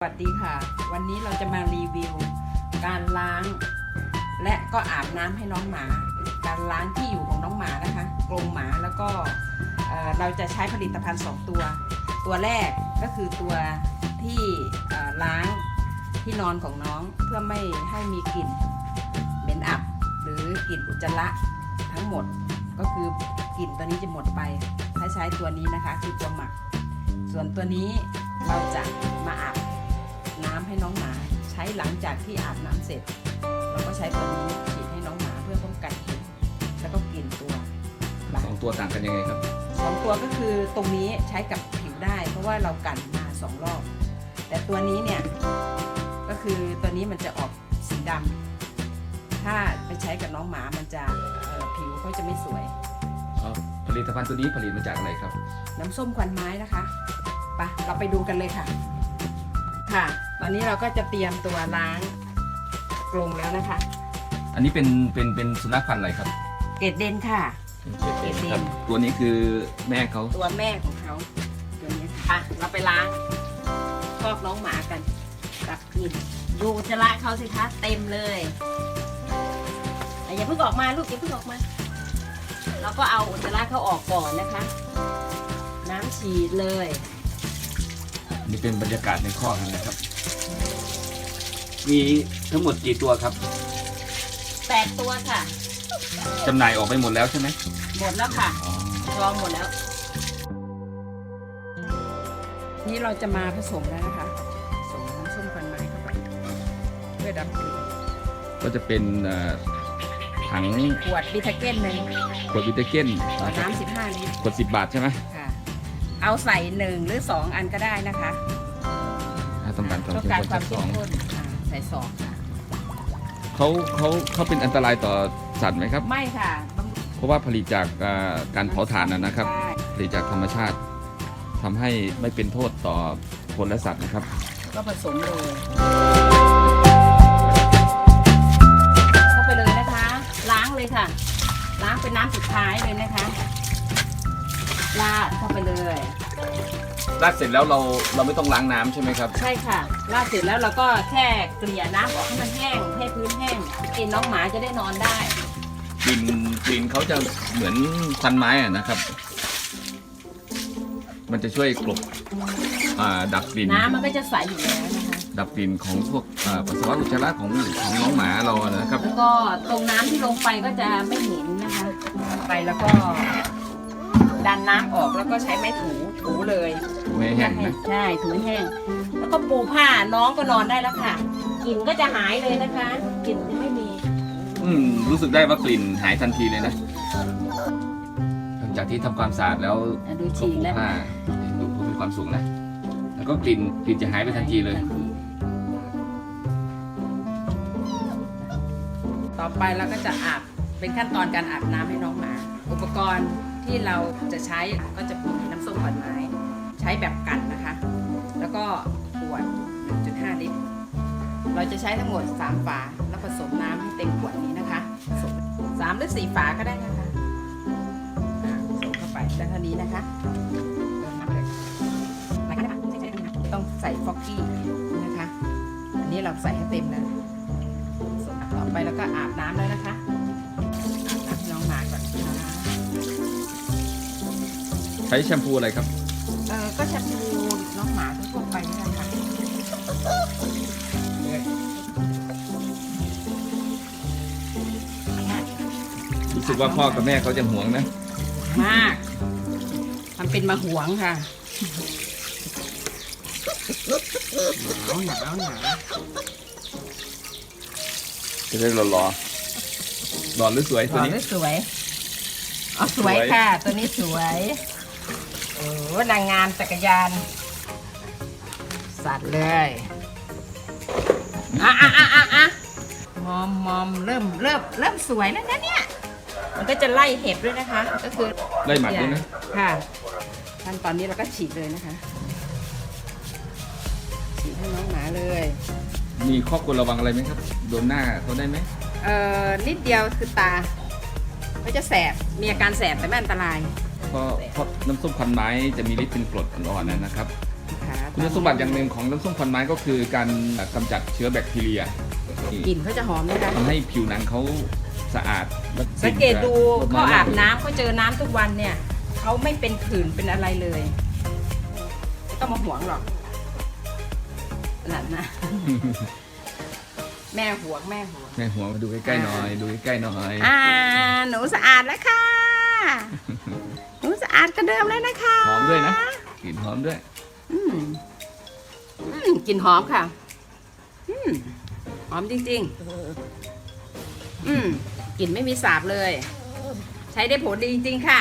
สวัสดีค่ะ วันนี้เราจะมารีวิว การล้าง และก็อาบน้ำให้น้องหมา การล้างที่อยู่ของน้องหมานะคะกรงหมาแล้วก็เอ่อเราจะใช้ผลิตภัณฑ์ 2 ตัว ตัวแรกก็คือตัวที่ล้างที่นอนของน้องเพื่อไม่ให้มีกลิ่นเหม็นอับ หรือกลิ่นอุจจาระทั้งหมดก็คือกลิ่นตัวนี้จะหมดไป ถ้าใช้ตัวนี้นะคะคือตัวหมัก ส่วนตัวนี้เราจะมาอาบ น้ำให้น้องหมาใช้หลังจากที่อาบน้ำเสร็จ เราก็ใช้ตัวนี้ฉีดให้น้องหมาเพื่อป้องกันกลิ่นแล้วก็กลิ่นตัวหมาสองตัวต่างกันยังไงครับสองตัวก็คือตรงนี้ใช้กับผิวได้ เพราะว่าเรากันมาสองรอบ แต่ตัวนี้เนี่ยก็คือตัวนี้มันจะออกสีดำถ้าไปใช้กับน้องหมามันจะเอ่อผิวเขาจะไม่สวยผลิตภัณฑ์ตัวนี้ผลิตมาจากอะไรครับ น้ำส้มควันไม้นะคะไปะเราไปดูกันเลยค่ะ ค่ะ ตอนนี้เราก็จะเตรียมตัวล้างกรงแล้วนะคะ อันนี้เป็นเป็นเป็นสุนัขพันธุ์อะไรครับเกรดเดนค่ะเจ็ดครับ ตัวนี้คือแม่เขาตัวแม่ของเขาตัวนี้ค่ะเราไปล้างคอกน้องหมากันกับกลิ่นดูอุจจะละเขาสิคะเต็มเลยอะอย่าเพิ่งออกมาลูกอย่าเพิ่งออกมาเราก็เอาอุจจาระเขาออกก่อนนะคะ น้ำฉีดเลยอันนี่เป็นบรรยากาศในคอกนะครับ มีทั้งหมดกี่ตัวครับแปดตัวค่ะ จำหน่ายออกไปหมดแล้วใช่ไหมหมดแล้วค่ะอ๋อลองหมดแล้ว นี่เราจะมาผสมแล้วนะคะผสมน้ำส้มควันไม้เข้าไปเพื่อดับกลิ่นก็จะเป็นเอ่อถังขวดบิทาเก้นหนึ่งขวดวิตาเกนนะครับน้ำสิบห้าลิตรขวดสิบบาทใช่ไหมค่ะ เอาใส่หนึ่งหรือสองอันก็ได้นะคะ ถ้าต้องการความต้องเข้มการข้นความสเข้อมงข้นอ่า ใส่สองค่ะ เขาเขาเขาเป็นอันตรายต่อสัตว์ไหมครับ ไม่ค่ะบเพราะว่าผลิตจากเอ่อการเผาถ่านนะนะครับได้ผลิตจากธรรมชาติทำให้ไม่เป็นโทษต่อคนและสัตว์นะครับ ก็ผสมเลย ราดเสร็จแล้วเราเราไม่ต้องล้างน้ำใช่ไหมครับ ใช่ค่ะลาดเสร็จแล้วเราก็แค่เกลี่ยน้ำออกให้มันแห้ง ให้พื้นแห้งกินน้องหมาจะได้นอนได้ กลิ่นกลิ่นเขาจะเหมือนควันไม้อะนะครับ มันจะช่วยกลบอ่าดับกลิ่น น้ำมันก็จะใสอยู่แล้วนะคะ ดับกลิ่นของพวกอ่าปัสสาวะอุจจาระของของน้องหมาเราอะนะครับ แล้วก็ตรงน้ำที่ลงไปก็จะไม่เหม็นนะคะไปแล้วก็ดันน้ำออกแล้วก็ใช้ไม้ถูถูเลย ไม่ให้แห้งนะใช่ถูให้แห้ง แล้วก็ปูผ้าน้องก็นอนได้แล้วค่ะกลิ่นก็จะหายเลยนะคะกลิ่นจะไม่มี อืมรู้สึกได้ว่ากลิ่นหายทันทีเลยนะหลังจากที่ทำความสะอาดแล้วอะดูก็ฉีกปูแล้ว ผ้าดูเขามีความสุขนะแล้วก็กลิ่นกลิ่นจะหายไปทันทีเลย ต่อไปเราก็จะอาบเป็นขั้นตอนการอาบน้ำให้น้องหมา อุปกรณ์ที่เราจะใช้ก็จะมีน้ำส้มขวัญไม้ใช้แบบกันนะคะ แล้วก็ขวด 1.5 ลิตร เราจะใช้ทั้งหมด 3 ฝา แล้วผสมน้ำให้เต็มขวดนี้นะคะผสมสามหรือสี่ฝาก็ได้นะคะผสมเข้าไปแล้วเท่านี้นะคะต้องใส่ฟอกกี้นะคะ อันนี้เราใส่ให้เต็มแล้วต่อไปแล้วก็อาบน้ำแล้วนะคะอาบน้ำน้องหมาก่อนนะคะใช้แชมพูอะไรครับ เออก็แชมพูน้องหมาทั่วๆไปนี่แหละค่ะรู้สึกว่าพ่อกับแม่เขาจะหวงนะ มาก มันเป็นมาหวงค่ะหนาวหนาวหนาวจะได้รอรอหล่อหรือสวยหตัวล่อนี้ หรือสวย อ๋อสวยสวยค่ะ ตัวนี้สวย โอ้นางงามจักรยาน สัตว์เลยอะอะอะอะอะมอมมอมเริ่มเริ่มเริ่มสวยแล้วนะเนี่ย มันก็จะไล่เห็บด้วยนะคะ ก็คือไล่หมัดด้วยนะ ค่ะขั้นตอนนี้เราก็ฉีดเลยนะคะ ฉีดให้น้องหมาเลย มีข้อควรระวังอะไรไหมครับ โดนหน้าเขาได้ไหมเอ่อนิดเดียวคือตาก็จะแสบ มีอาการแสบแต่ไม่อันตราย เพราะเพราะน้ำส้มพันไม้จะมีฤทธิ์เป็นกรดอ่อนๆนะครับนะคะคุณสมบัติอย่างหนึ่งของน้ำส้มควันไม้ก็คือการกำจัดเชื้อแบคทีเรียกลิ่นเขาจะหอมนะคะทำให้ผิวหนังเขาสะอาดและสังเกตดูลดเขาน้ยลงอาบน้ำเขาเจอน้ำทุกวันเนี่ยเขาไม่เป็นผื่นเป็นอะไรเลยไม่ต้องมาห่วงหรอกนั่นนะแม่ห่วงแม่ห่วงแม่หัวมาดูใกล้ๆหน่อย ดูใกล้ๆหน่อย อ่า หนูสะอาดแล้วค่ะ หนูสะอาดกระเดิมแล้วนะคะหอมด้วยนะกลิ่นหอมด้วยอืมอืมกลิ่นหอมค่ะ อืมหอมจริง ๆ อืมกลิ่นไม่มีสาบเลย ใช้ได้ผลดีจริง ๆ ค่ะ